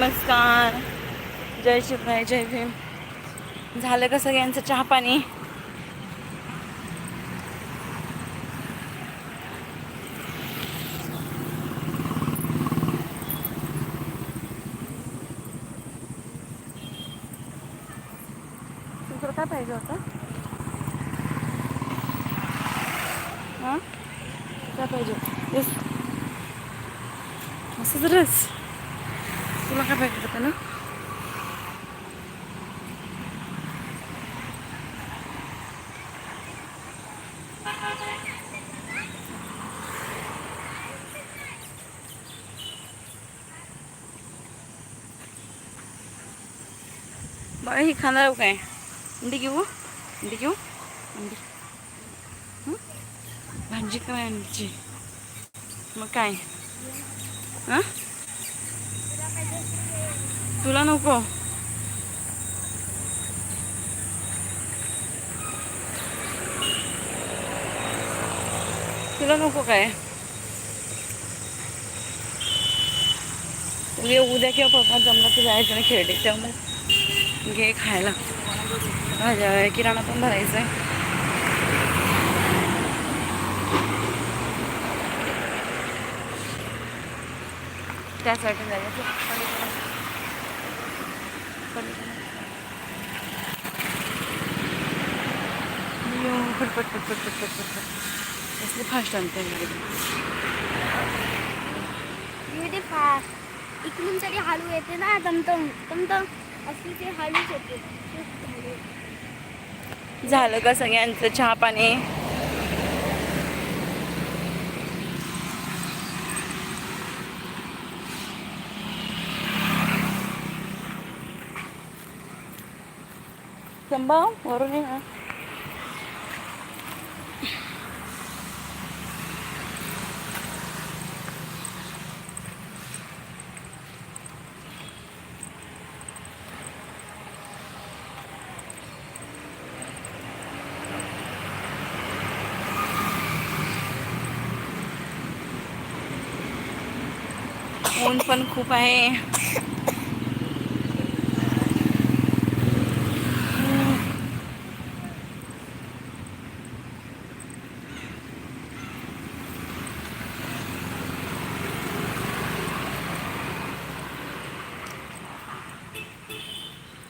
नमस्कार. जय शिवराय जय भीम. झालं का सगळ्यांचं चहा पाणी तुला काय पाहिजे होतं हां काय पाहिजे येस असं रस तुला काय पाहिजे होतं ना बघा ही खाणार काय? अंडी घेऊ अंडी घेऊ? अंडी. भाजी काय अंडीची मग काय? हां? तुला नको. तुला नको काय? उद्या उद्या किंवा पप्पा जमलं तर जायचं ना खेळते त्यामुळे घे खायला. भाज्या किराणा पण भरायचं आहे त्यासाठी फटफट फटफट फटफट फटपट असले फास्ट आणते फास्ट इकडून तरी हालू येते ना तमतम तमतम झालं का सगळ्यांचं चहा पाणी. संभा वरून ऊन पण खूप आहे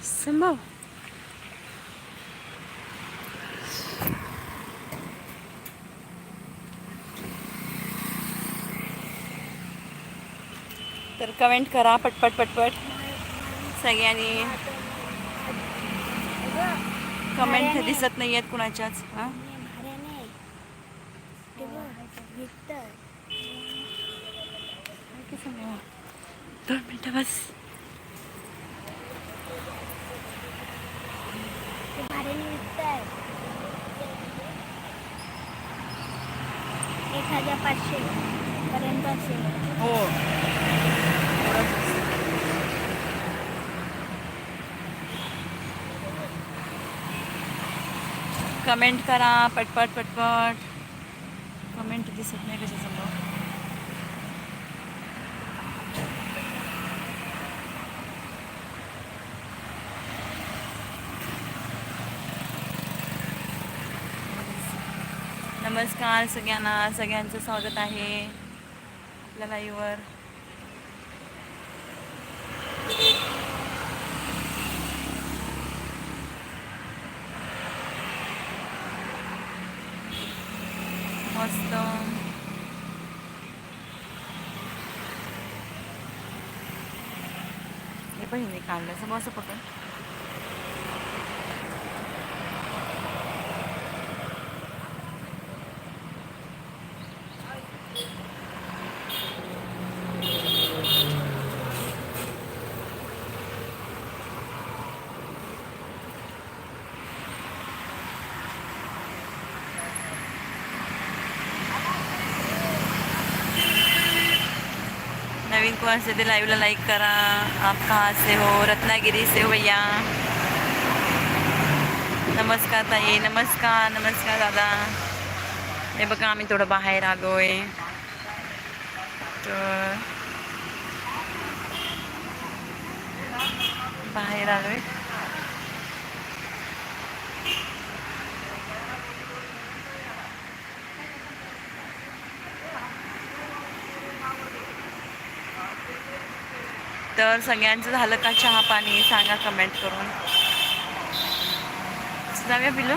संभाव तर कमेंट करा पटपट पटपट. सगळ्यांनी कमेंट दिसत नाही आहेत कुणाच्याच हां. दोन मिनटं बस. एक हजार पाचशे पर्यंत असेल. हो. कमेंट करा पटपट पटपट. कमेंट दिसत नाही कशा समोर नमस्कार सगळ्यांना सगळ्यांचं स्वागत आहे आपल्या लाईव्हवर मस्त. हे पण हिने काढलं असं बस पकडून को कोण ते लाईव्हला लाईक करा। आप कहाँ से हो? रत्नागिरी से हो भैया। नमस्कार ताई नमस्कार नमस्कार दादा। हे बघा आम्ही थोडं बाहेर आलोय। तर बाहेर आलोय. तर सगळ्यांचं झालं का चहा पाणी सांगा कमेंट करून. जाऊया पिलू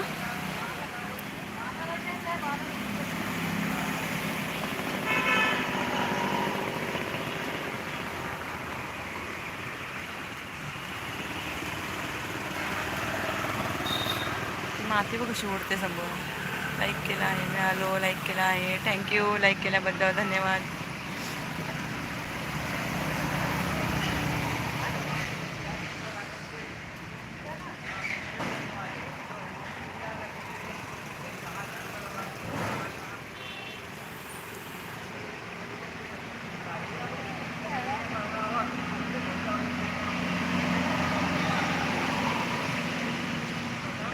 माती बघ कशी उडते समोर लाईक केलं आहे मी आलो लाईक केला आहे. थँक्यू लाईक केल्याबद्दल धन्यवाद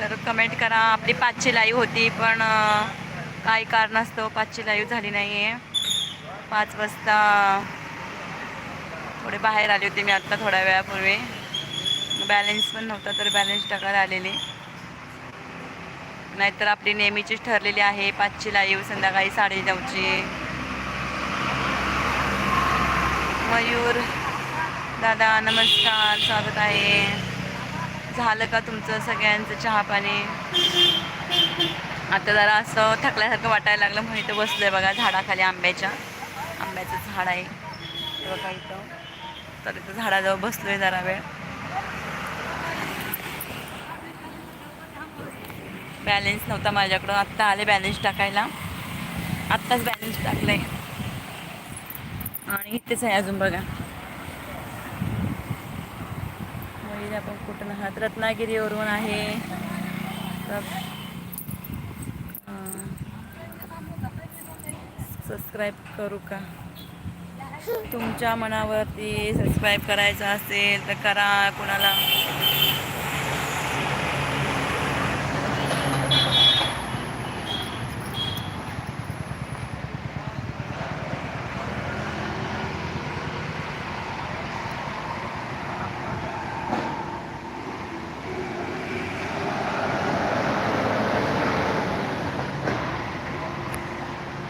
तर कमेंट करा. आपली पाचची लाईव्ह होती पण काय कारणास्तव पाचची लाईव्ह झाली नाही आहे पाच वाजता थोडे बाहेर आले होते मी आत्ता थोड्या वेळापूर्वी. बॅलन्स पण नव्हता तर बॅलन्स टाकायला आलेले. नाहीतर आपली नेहमीचीच ठरलेली आहे पाचची लाईव्ह संध्याकाळी साडे नऊची मयूर दादा नमस्कार स्वागत आहे. झालं का तुमचं सगळ्यांचं चहा पाणी आता जरा असं थकल्यासारखं वाटायला लागलं म्हणून इथं बसलोय बघा झाडाखाली आंब्याच्या. आंब्याचं झाड आहे. हे बघा इथं. तर इथं झाडाजवळ बसलोय जरा वेळ. बॅलेन्स नव्हता माझ्याकडं. आत्ता आले बॅलेन्स टाकायला. आत्ताच बॅलेन्स टाकलंय. आणि इथेच आहे अजून बघा. रत्नागिरी आपण कुठून आहात? रत्नागिरीवरून आहे. सबस्क्राईब करू का? तुमच्या मनावरती सबस्क्राईब करायचं असेल तर करा. कोणाला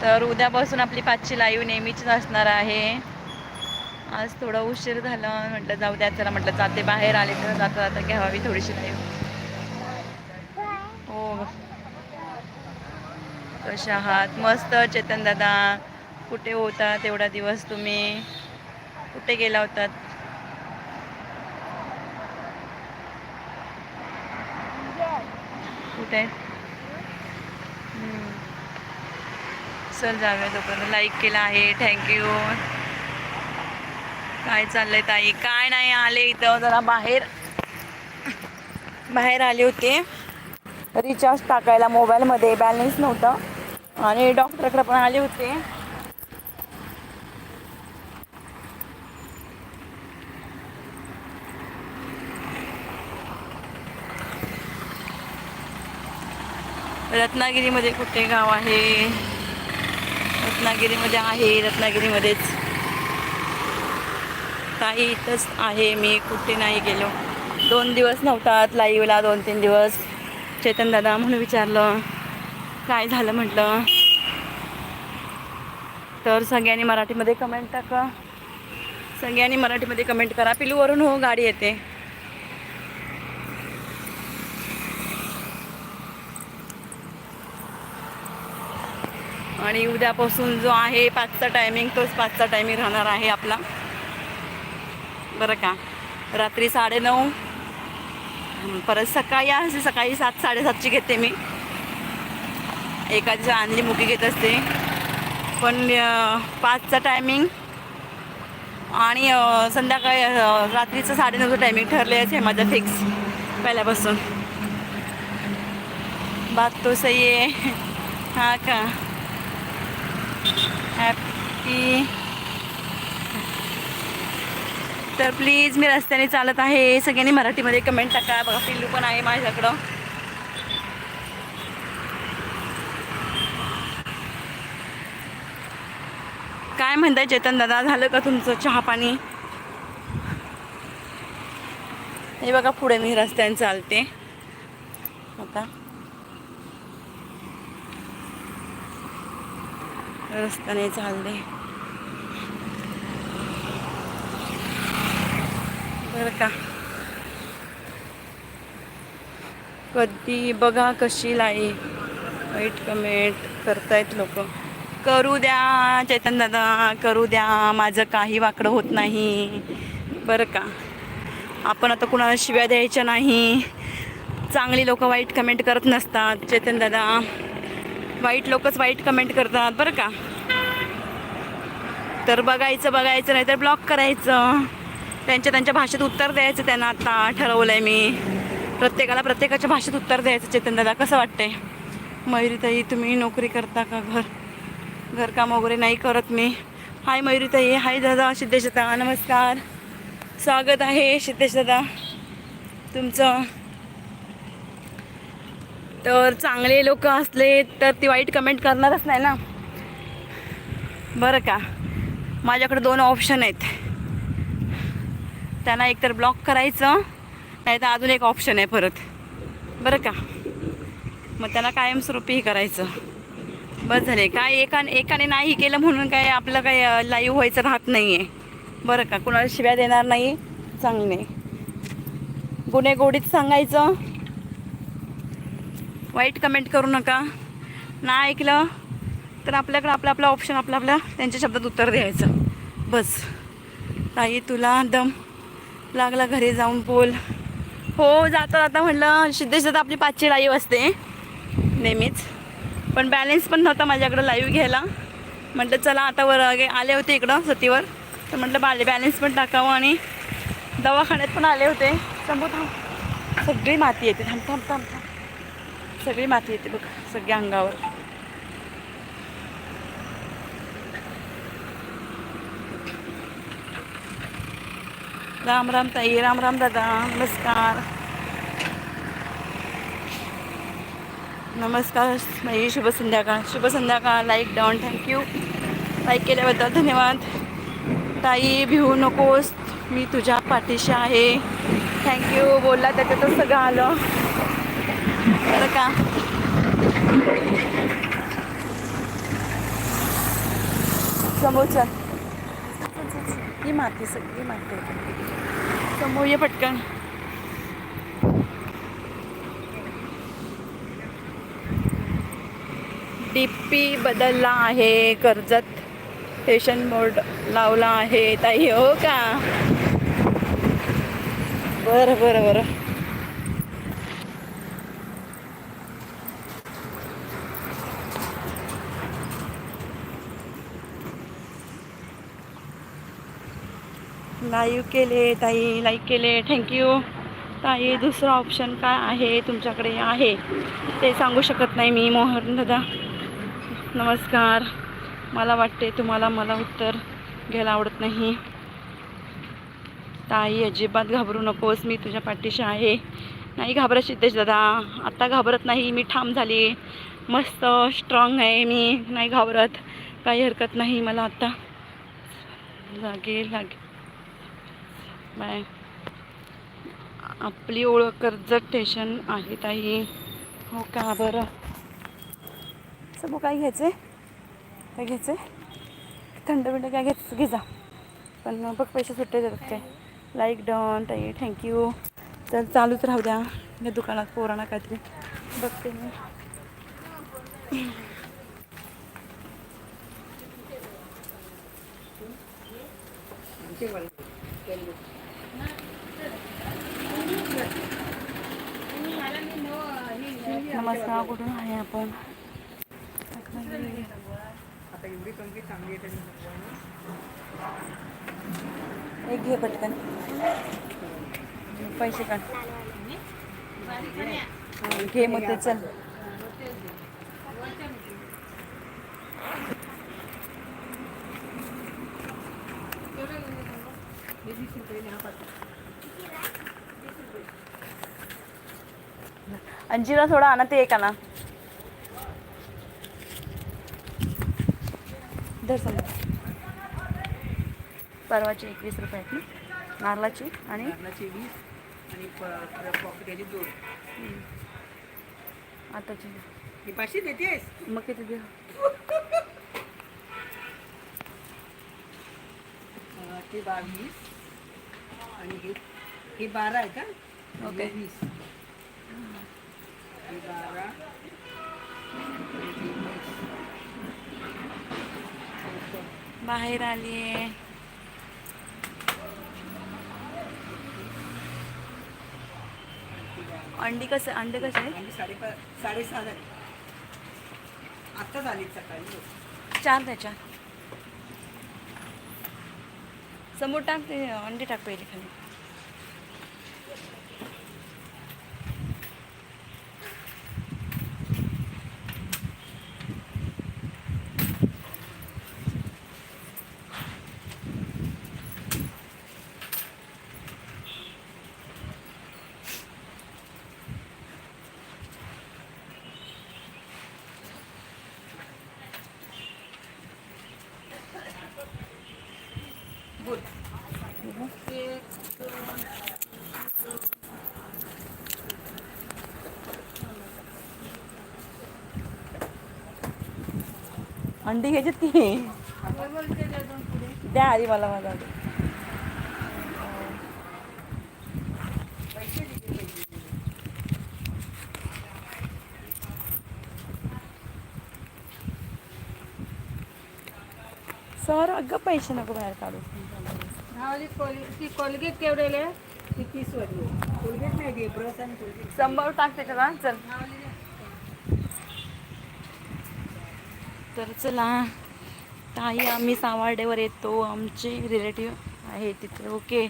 तर उद्यापासून आपली पाचची लाईव्ह नेहमीचीच असणार आहे. आज थोडा उशीर झाला म्हटलं जाऊ द्या चला म्हटलं जाते बाहेर आले तर जाता जाता घ्यावी थोडीशी लाईव्ह हो. कशा आहात? मस्त चेतन दादा. कुठे होता तेवढा दिवस तुम्ही? कुठे गेला होतात कुठे? चल जाऊया तोपर्यंत लाईक केला आहे. थँक्यू काय चाललंय ताई? काय नाही आले इथं जरा बाहेर. बाहेर आले होते. रिचार्ज टाकायला मोबाईलमध्ये बॅलन्स नव्हतं. आणि डॉक्टरकडे पण आले होते. रत्नागिरीमध्ये कुठे गाव आहे? रत्नागिरीमध्ये आहे रत्नागिरीमध्येच. ताई इथंच आहे मी कुठे नाही गेलो. दोन दिवस नव्हतात लाईवला दोन तीन दिवस. चेतन दादा म्हणून विचारलं काय झालं? म्हटलं. तर सगळ्यांनी मराठीमध्ये कमेंट टाका. सगळ्यांनी मराठीमध्ये कमेंट करा. पिलूवरून हो गाडी येते. आणि उद्यापासून जो आहे पाचचा टायमिंग तोच पाचचा टायमिंग राहणार आहे आपला. बरं का? रात्री साडेनऊ. परत सकाळी असे सकाळी सात साडेसातची घेते मी. एका आणली मुकी घेत असते. पण पाचचा टायमिंग आणि संध्याकाळी रात्रीचं साडेनऊचं टायमिंग ठरले आहे माझं फिक्स पहिल्यापासून. बात तो सही आहे. हां का? हॅपी तर प्लीज मी रस्त्याने चालत आहे. सगळ्यांनी मराठीमध्ये कमेंट टाका. बघा पिल्लू पण आहे माझ्याकडं. काय म्हणताय चेतन दादा? झालं का तुमचं चहा पाणी? हे बघा पुढे मी रस्त्याने चालते. आता रस्त्याने चालले. बरं का. कधी बघा कशी लाई वाईट कमेंट करतायत लोक. करू द्या चैतन दादा करू द्या. माझं काही वाकडं होत नाही. बरं का. आपण आता कुणाला शिव्या द्यायच्या नाही. चांगली लोक वाईट कमेंट करत नसतात चैतन दादा. वाईट लोकच वाईट कमेंट करतात बरं का? तर बघायचं बघायचं नाही तर ब्लॉक करायचं. त्यांच्या त्यांच्या भाषेत उत्तर द्यायचं त्यांना आता ठरवलं आहे मी. प्रत्येकाला प्रत्येकाच्या भाषेत उत्तर द्यायचं चेतन दादा. कसं वाटतंय? मयुरीताई तुम्ही नोकरी करता का घर? घरकाम वगैरे नाही करत मी. हाय मयुरीताई हाय दादा सिद्धेश दादा नमस्कार. स्वागत आहे सिद्धेश दादा. तुमचं? तर चांगले लोक असले तर ती वाईट कमेंट करणारच नाही ना. बरं का? माझ्याकडे दोन ऑप्शन आहेत. त्यांना एकतर ब्लॉक करायचं नाही तर अजून एक ऑप्शन आहे परत. बरं का? मग त्यांना कायमस्वरूपीही करायचं. बरं झाले. काय एका एकाने नाही केलं म्हणून काय आपलं काय लाईव्ह व्हायचं राहत नाही आहे बरं का? कुणाला शिव्या देणार नाही? चांगले. गुन्हेगोडीत सांगायचं. वाईट कमेंट करू नका. ना ऐकलं तर आपल्याकडं आपलं आपलं ऑप्शन आपलं आपल्या त्यांच्या शब्दात उत्तर द्यायचं. बस. ताई तुला दम लागला घरी जाऊन बोल. हो जाता जाता म्हटलं सिद्धेश दादा आपली पाचशे लाईव्ह असते. नेहमीच. पण बॅलेन्स पण नव्हता माझ्याकडं लाईव्ह घ्यायला. म्हटलं चला आता वर आले होते इकडं सतीवर. तर म्हटलं बाले बॅलेन्स पण टाकावं आणि दवाखान्यात पण आले होते. थांबू थांब. सगळी माती येते. थांब थांब थांब थांब. सगळी माती येते बघ सगळ्या अंगावर. राम राम ताई राम राम दादा नमस्कार. नमस्कार ताई शुभ संध्याकाळ शुभ संध्याकाळ लाईक डाऊन थँक्यू लाईक केल्याबद्दल धन्यवाद. ताई भिवू नकोस मी तुझ्या पाठीशी आहे. थँक्यू बोलला त्याच्यातच सगळं आलं. का समोरचा ही माती सगळी माती. समोर ये पटकन डीपी बदलला आहे कर्जत स्टेशन बोर्ड लावला आहे. ताई हो का? बरं बरं बरं. लाईव्ह केले ताई. लाईक केले. थँक्यू ताई दुसरा ऑप्शन काय आहे? तुमच्याकडे आहे. ते सांगू शकत नाही मी मोहन दादा. नमस्कार. मला वाटते तुम्हाला मला उत्तर घ्यायला आवडत नाही. ताई अजिबात घाबरू नकोस. मी तुझ्या पाठीशी आहे. नाही घाबरत सिद्धेश दादा. आत्ता घाबरत नाही. मी ठाम झाली. मस्त स्ट्रॉंग आहे मी. नाही घाबरत. काही हरकत नाही मला आत्ता लागेल लागेल बाय. आपली ओळख कर्जत स्टेशन आहे ताई. हो का बरं? समोर काय घ्यायचं आहे काय घ्यायचं आहे थंड बिंड काय घ्यायचं? घे जा. पण बघ पैसे सुट्टे देतात काय. लाईक डन ताई थँक्यू चल चालूच राहू द्या. या दुकानात पोराणा काहीतरी. बघते मी. नमस्कार कुठून आहे आपण. एक घे पटकन. पैसे काढ. घे मग ते चल. अंजीरा थोडा आणा ते एक आणा. धर समजा. परवाची एकवीस रुपये आहेत ना? नारळाची आणि? आणि पॉकेटची दोन. आताची पाचशे देतेस मग किती दे? ते बावीस आणि हे हे बारा आहे का? ओके. वीस. बारा. बाहेर आली अंडी कसं अंडे कसे आहेत? आणि साडेपा साडेसहा झाले. आत्ताच आली सकाळी. चार त्याच्या. समोर टाक ते अंडे टाक पहिले खाली. अंडी घ्यायची ती द्या आधी मला माझा. पैसे दिले पैसे सर अगं पैसे नको बाहेर काढू. नावाली कोल ती कोलगेट केवढेले ती तीस वाली कोलगेट नाही घे ब्रश आणि कोलगेट. संभाव टाक त्याच्यात चल. तर चला. ताई आम्ही सावर्डेवर येतो. आमचे रिलेटिव्ह आहे तिथे. ओके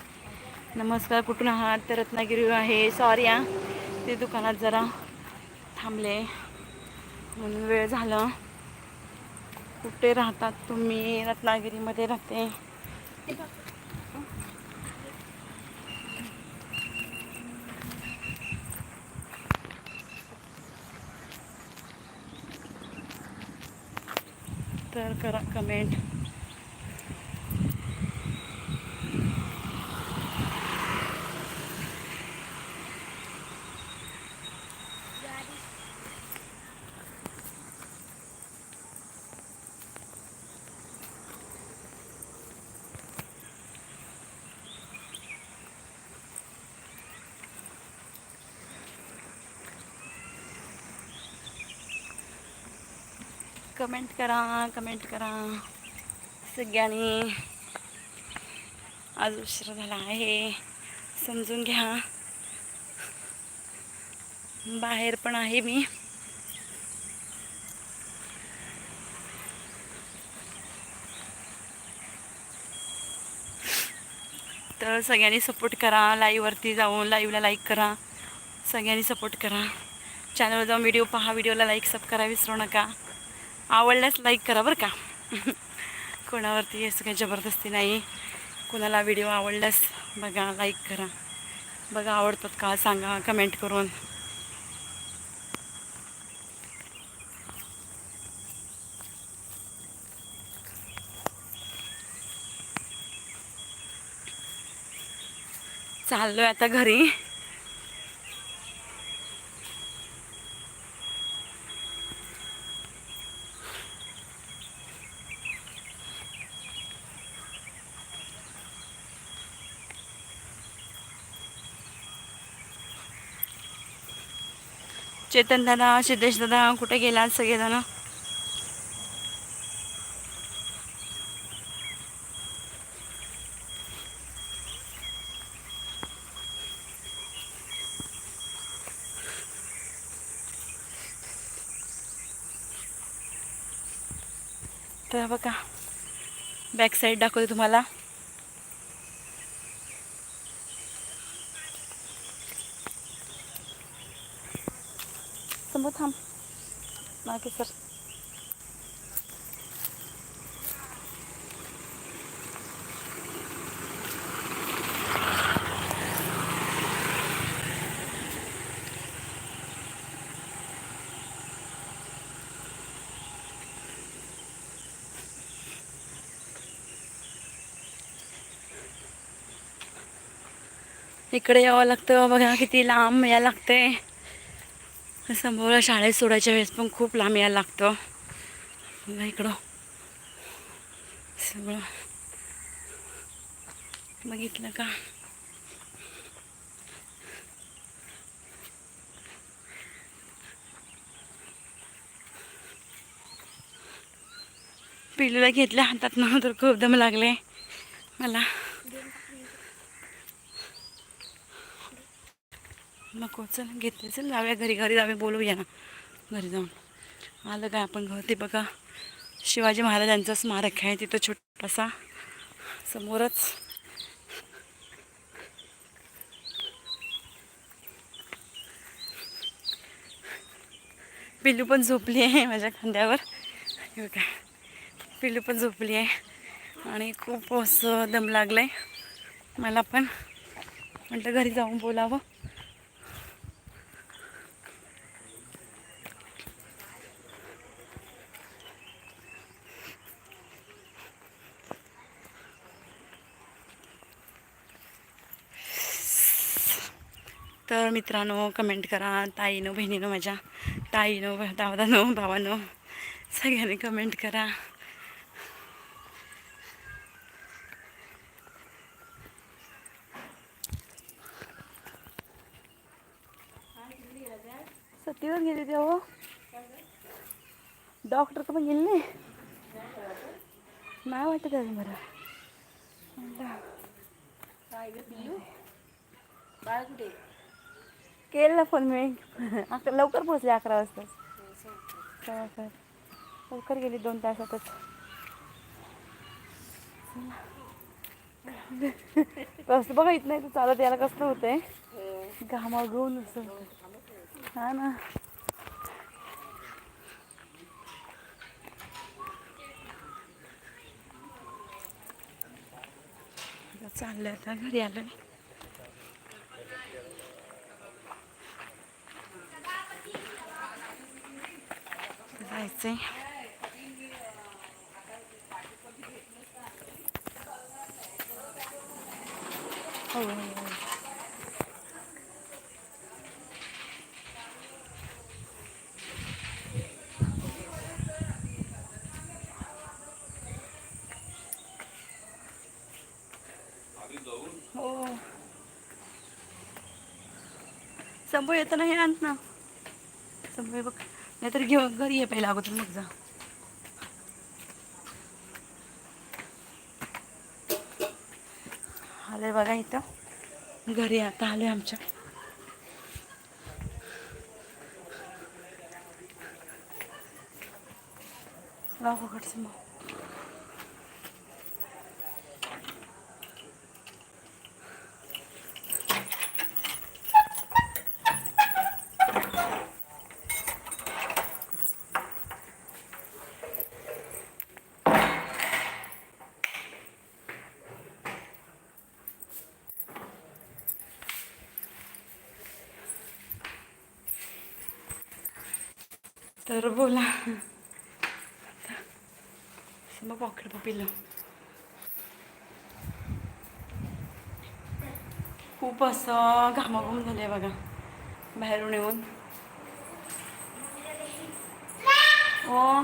नमस्कार. कुठून आहात? तर रत्नागिरी आहे. सॉरी हा. ते दुकानात जरा थांबले. म्हणून वेळ झाला. कुठे राहतात तुम्ही? रत्नागिरीमध्ये राहते. तर करा कमेंट कमेंट करा कमेंट करा. सगळ्यांनी आज उशीर झाला आहे. समजून घ्या. बाहेर पण आहे मी. तर सगळ्यांनी सपोर्ट करा. लाईव्हवरती जाऊन लाईव्हला लाईक करा. सगळ्यांनी सपोर्ट करा. चॅनलवर जाऊन व्हिडिओ पहा. व्हिडिओला लाईक सब करा. विसरू नका. आवडल्यास लाईक करा बरं का. कोणावरती असं काही जबरदस्ती नाही. कोणाला व्हिडिओ आवडल्यास बघा लाईक करा. बघा आवडतात का सांगा कमेंट करून. चाललो आहे आता घरी. चेतन दादा सिद्धेश दादा कुठे गेला सगळेजण? तर बघा बॅक साईड दाखवते तुम्हाला. मागे सर इकडे यावं लागतं बघा किती लांब या लागतंय. लागते शाळेत सोडायच्या वेळेस पण खूप लांब यायला लागतं. बघा इकडं. सगळं. बघितलं का? पिलूला घेतल्या हातात ना तर खूप दम लागले. मला. नको चल घेतले चल जाऊया घरी. घरी जाऊया बोलूया. ना घरी जाऊन. आलं काय आपण घर? ते बघा शिवाजी महाराजांचं स्मारक आहे. तिथं छोटासा समोरच. पिल्लू पण झोपली आहे माझ्या खांद्यावर. हे बघा पिल्लू पण झोपली आहे. आणि खूप असं दम लागलं आहे मला पण. म्हटलं घरी जाऊन बोलावं. तर मित्रांनो कमेंट करा. ताईनो बहिणीनो माझ्या. ताईनो दादानो भावानो सगळ्यांनी कमेंट करा सतीवर गेली ते हो डॉक्टर पण गेले नाही नाही वाटत अजून बरं बाळ कुठे केला फोन मिळेल अक- लवकर पोहोचले अकरा वाजता. लवकर गेली दोन तासातच. कसं बघा इथं नाही तर चालत यायला आहे होतंय. घेऊन असं. हा ना. चाललं चाललंय आता घरी आलं जायचंय हो, हो, हो. संभू येतं नाही आणत ना. संभू बघ. नाहीतर घेऊन घरी ये पहिला अगोदर मग जा. आले बघा इथं. घरी आता आले आमच्या. गावाकडचं मग. तर बोला. मग पॉकेट पपिलं खूप असं घामाघूम झाले बघा. बाहेरून येऊन. हो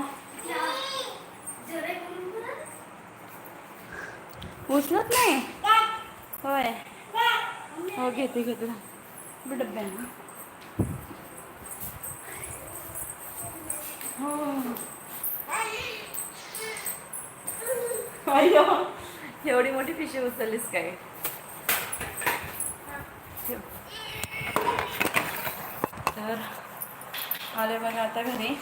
उचलत नाही? होय. हो घेते घेते. डब्या हो अय्यो. एवढी मोठी पिशवी उचललीस काय? तर आले बघा आता घरी.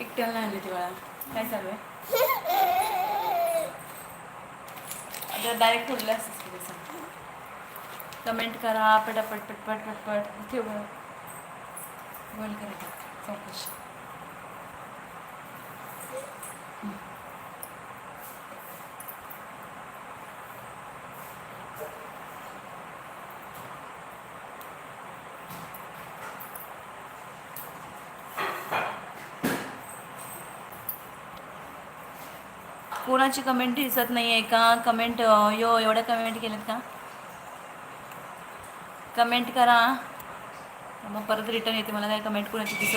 एकट्याला आणली ती बाळा. काय चालू आहे? आता डायरेक्ट उडले असते कमेंट करा पटापट पटपट पटपट. ठेव बोल करा चौकशी. कोणाची कमेंट दिसत नाही आहे का कमेंट यो एवढ्या कमेंट केल्यात का? कमेंट करा. मग परत रिटर्न येते. मला काय कमेंट कोणाची दिसत